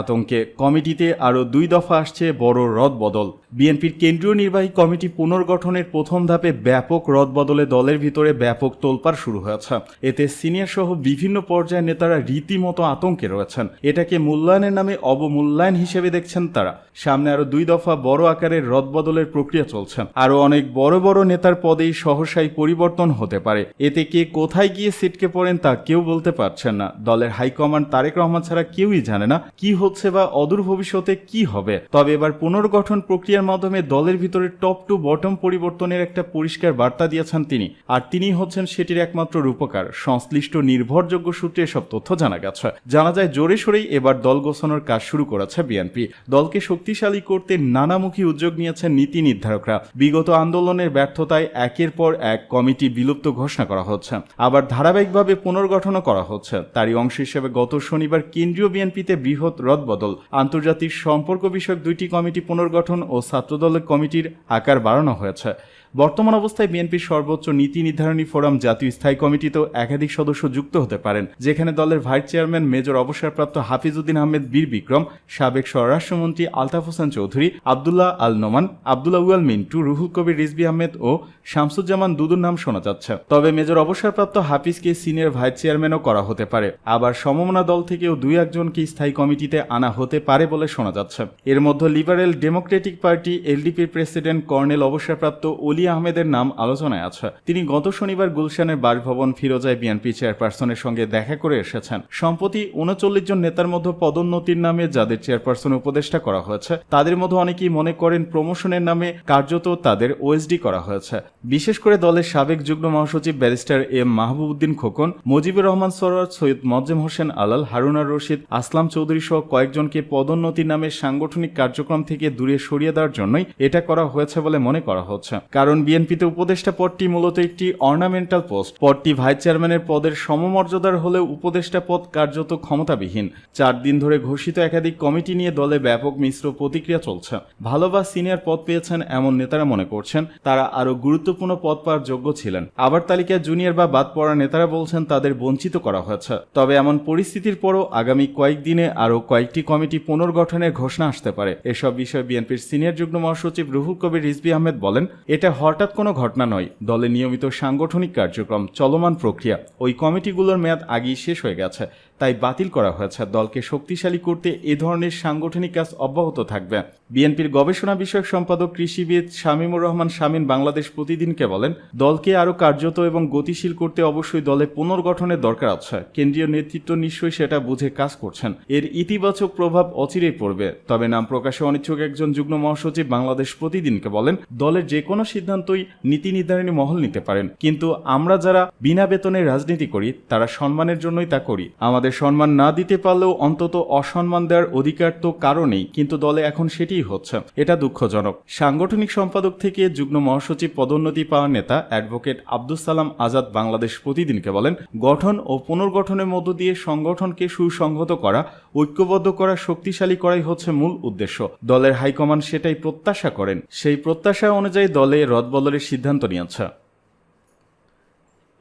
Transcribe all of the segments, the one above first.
আতঙ্কে কমিটিতে আরও দুই দফা আসছে বড় রদবদল। বিএনপির কেন্দ্রীয় নির্বাহী কমিটি পুনর্গঠনের প্রথম ধাপে ব্যাপক রদবদলে দলের ভিতরে ব্যাপক তোলপাড় শুরু হয়েছে। এতে সিনিয়র সহ বিভিন্ন পর্যায়ের নেতারা রীতিমতো আতঙ্কে রয়েছেন। এটাকে মূল্যায়নের নামে অবমূল্যায়ন হিসেবে দেখছেন তারা। সামনে আরও দুই দফা বড় আকারের রদবদলের প্রক্রিয়া চলছে। আরও অনেক বড় বড় নেতার পদেই সহসাই পরিবর্তন হতে পারে। এতে কে কোথায় গিয়ে সিটকে পড়েন তা কেউ বলতে পারছেন না। দলের হাইকমান্ড তারেক রহমান ছাড়া কেউই জানে না কি হচ্ছে বা অদূর ভবিষ্যতে কি হবে? তবে এবার পুনর্গঠন প্রক্রিয়ার মাধ্যমে দলের ভিতরে টপ টু বটম পরিবর্তনের একটা পরিষ্কার বার্তা দিয়েছেন তিনি। আর তিনিই হচ্ছেন সেটির একমাত্র রূপকার। সংশ্লিষ্ট নির্ভরযোগ্য সূত্রে এসব তথ্য জানা গেছে। জানা যায়, জোরে সোরেই এবার দল গোছানোর কাজ শুরু করেছে বিএনপি। দলকে শক্তিশালী করতে নানামুখী উদ্যোগ নিয়েছেন নীতি নির্ধারকরা। বিগত আন্দোলনের ব্যর্থতায় একের পর এক কমিটি বিলুপ্ত ঘোষণা করা হচ্ছে। আবার ধারাবাহিকভাবে পুনর্গঠনও করা হচ্ছে। তারই অংশ হিসেবে গত শনিবার কেন্দ্রীয় বিএনপিতে বৃহৎ রদবদল আন্তর্জাতিক সম্পর্ক বিষয়ক দুইটি কমিটি পুনর্গঠন ও ছাত্রদলের কমিটির আকার বাড়ানো হয়েছে। বর্তমান অবস্থায় বিএনপির সর্বোচ্চ নীতি নির্ধারণী ফোরাম জাতীয় স্থায়ী কমিটিতেও একাধিক সদস্য যুক্ত হতে পারেন, যেখানে দলের ভাইস চেয়ারম্যান মেজর অবসরপ্রাপ্ত হাফিজউদ্দিন আহমেদ বীর বিক্রম, সাবেক স্বরাষ্ট্রমন্ত্রী আলতাফ হোসেন চৌধুরী, আবদুল্লাহ আল নোমান, আবদুল্লাহ উয়াল মিন্টু, রুহুল কবির রিজবি আহমেদ ও শামসুজ্জামান দুদুর নাম শোনা যাচ্ছে। তবে মেজর অবসরপ্রাপ্ত হাফিজকে সিনিয়র ভাইস চেয়ারম্যানও করা হতে পারে। আবার সমমনা দল থেকেও দুই একজনকে স্থায়ী কমিটিতে আনা হতে পারে বলে শোনা যাচ্ছে। এর মধ্যে লিবারেল ডেমোক্রেটিক পার্টি, এলডিপির প্রেসিডেন্ট, কর্নেল অবসরপ্রাপ্ত অলি আহমেদের নাম আলোচনায় আছে। তিনি গত শনিবার গুলশানের বাসভবন ফিরোজায় বিএনপি চেয়ারপারসনের সঙ্গে দেখা করে এসেছেন। সম্প্রতি উনচল্লিশ জন নেতার মধ্যে পদোন্নতির নামে যাদের চেয়ারপারসন উপদেষ্টা করা হয়েছে, তাদের মধ্যে অনেকেই মনে করেন প্রমোশনের নামে কার্যত তাদের ওএসডি করা হয়েছে। বিশেষ করে দলের সাবেক যুগ্ম মহাসচিব ব্যারিস্টার এম মাহবুবউদ্দিন খোকন, মুজিবুর রহমান সরোয়ার সৈয়দ মজ্জেম হোসেন, আলাল হারুনার রশিদ, আসলাম চৌধুরী সহ কয়েকজনকে পদোন্নতির নামে সাংগঠনিক কার্যক্রম থেকে দূরে সরিয়ে দেওয়ার জন্যই এটা করা হয়েছে বলে মনে করা হচ্ছে। কারণ বিএনপিতে উপদেষ্টা পদটি মূলত একটি অর্নামেন্টাল পোস্ট পদটি ভাইস চেয়ারম্যানের পদের সমমর্যাদার হলেও উপদেষ্টা পদ কার্যত ক্ষমতাবিহীন। চার দিন ধরে ঘোষিত একাধিক কমিটি নিয়ে দলে ব্যাপক মিশ্র প্রতিক্রিয়া চলছে। ভালো বা সিনিয়র পদ পেয়েছেন এমন নেতারা মনে করছেন, তারা আরও গুরুত্বপূর্ণ পদ পাওয়ার যোগ্য ছিলেন। আবার তালিকায় জুনিয়র বা বাদ পড়া নেতারা বলছেন, তাদের বঞ্চিত করা হয়েছে। তবে এমন পরিস্থিতির পরও আগামী কয়েকদিনে আরও কয়েকটি কমিটি পুনর্গঠনের ঘোষণা আসতে পারে। এসব বিষয়ে বিএনপির সিনিয়র যুগ্ম মহাসচিব রুহুল কবির রিজবি আহমেদ বলেন, এটা হঠাৎ কোনো ঘটনা নয়। দলে নিয়মিত সাংগঠনিক কার্যক্রম, চলমান প্রক্রিয়া, ওই কমিটিগুলোর মেয়াদ আগেই শেষ হয়ে গেছে। তাই বাতিল করা হয়েছে। দলকে শক্তিশালী করতে এ ধরনের সাংগঠনিক কাজ অব্যাহত থাকবে। বিএনপির গবেষণা বিষয়ক সম্পাদক কৃষিবিদ শামীমুর রহমান শামীন বাংলাদেশ প্রতিদিনকে বলেন, দলকে আরও কার্যত এবং গতিশীল করতে অবশ্যই দলে পুনর্গঠনের দরকার আছে। কেন্দ্রীয় নেতৃত্ব নিশ্চয়ই সেটা বুঝে কাজ করছেন। এর ইতিবাচক প্রভাব অচিরেই পড়বে। তবে নাম প্রকাশে অনিচ্ছুক একজন যুগ্ম মহাসচিব বাংলাদেশ প্রতিদিনকে বলেন, দলের যে কোনো সিদ্ধান্তই নীতি নির্ধারণী মহল নিতে পারেন। কিন্তু আমরা যারা বিনা বেতনে রাজনীতি করি, তারা সম্মানের জন্যই তা করি। আমাদের সম্মান না দিতে পারলেও অন্তত অসম্মান দেওয়ার অধিকার তো কারণেই, কিন্তু দলে এখন সেটিই হচ্ছে। এটা দুঃখজনক। সাংগঠনিক সম্পাদক থেকে যুগ্ম মহাসচিব পদোন্নতি পাওয়া নেতা অ্যাডভোকেট আব্দুল সালাম আজাদ বাংলাদেশ প্রতিদিনকে বলেন, গঠন ও পুনর্গঠনের মধ্য দিয়ে সংগঠনকে সুসংহত করা, ঐক্যবদ্ধ করা, শক্তিশালী করাই হচ্ছে মূল উদ্দেশ্য। দলের হাইকমান্ড সেটাই প্রত্যাশা করেন। সেই প্রত্যাশা অনুযায়ী দলে রদবদলের সিদ্ধান্ত নিয়েছে।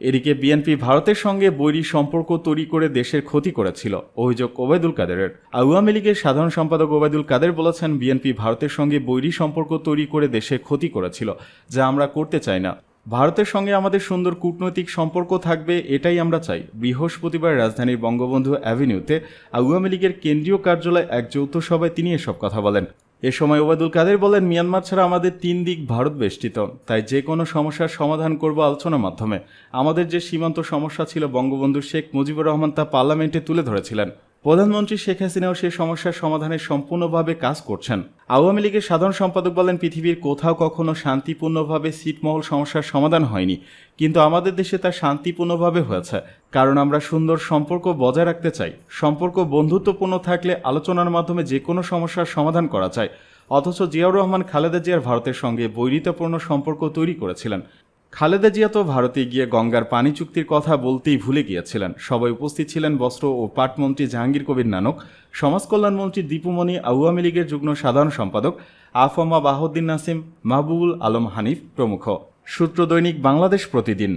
এদিকে বিএনপি ভারতের সঙ্গে বৈরী সম্পর্ক তৈরি করে দেশের ক্ষতি করেছিল, অভিযোগ ওবায়দুল কাদেরের। আওয়ামী লীগের সাধারণ সম্পাদক ওবায়দুল কাদের বলেছেন, বিএনপি ভারতের সঙ্গে বৈরী সম্পর্ক তৈরি করে দেশের ক্ষতি করেছিল, যা আমরা করতে চাই না। ভারতের সঙ্গে আমাদের সুন্দর কূটনৈতিক সম্পর্ক থাকবে, এটাই আমরা চাই। বৃহস্পতিবার রাজধানীর বঙ্গবন্ধু অ্যাভিনিউতে আওয়ামী লীগের কেন্দ্রীয় কার্যালয়ে এক যৌথ সভায় তিনি এসব কথা বলেন। এ সময় ওবায়দুল কাদের বলেন, মিয়ানমার ছাড়া আমাদের তিন দিক ভারত বেষ্টিত। তাই যে কোনো সমস্যার সমাধান করব আলোচনার মাধ্যমে। আমাদের যে সীমান্ত সমস্যা ছিল বঙ্গবন্ধু শেখ মুজিবুর রহমান তা পার্লামেন্টে তুলে ধরেছিলেন। প্রধানমন্ত্রী শেখ হাসিনাও সেই সমস্যার সমাধানে সম্পূর্ণভাবে কাজ করছেন। আওয়ামী লীগের সাধারণ সম্পাদক বলেন, পৃথিবীর কোথাও কখনো শান্তিপূর্ণভাবে ছিটমহল সমস্যার সমাধান হয়নি। কিন্তু আমাদের দেশে তা শান্তিপূর্ণভাবে হয়েছে। কারণ আমরা সুন্দর সম্পর্ক বজায় রাখতে চাই। সম্পর্ক বন্ধুত্বপূর্ণ থাকলে আলোচনার মাধ্যমে যে কোনো সমস্যার সমাধান করা যায়। অথচ জিয়াউর রহমান, খালেদা জিয়ার ভারতের সঙ্গে বৈরিতাপূর্ণ সম্পর্ক তৈরি করেছিলেন। খালেদা জিয়া তো ভারতে গিয়ে গঙ্গার পানি চুক্তির কথা বলতেই ভুলে গিয়েছিলেন। সবাই উপস্থিত ছিলেন বস্ত্র ও পাটমন্ত্রী জাহাঙ্গীর কবির নানক সমাজকল্যাণমন্ত্রী দীপুমণি আওয়ামী লীগের যুগ্ম সাধারণ সম্পাদক আফমা বাহুদ্দিন নাসিম, মাহবুবুল আলম হানিফ প্রমুখ। সূত্র দৈনিক বাংলাদেশ প্রতিদিন।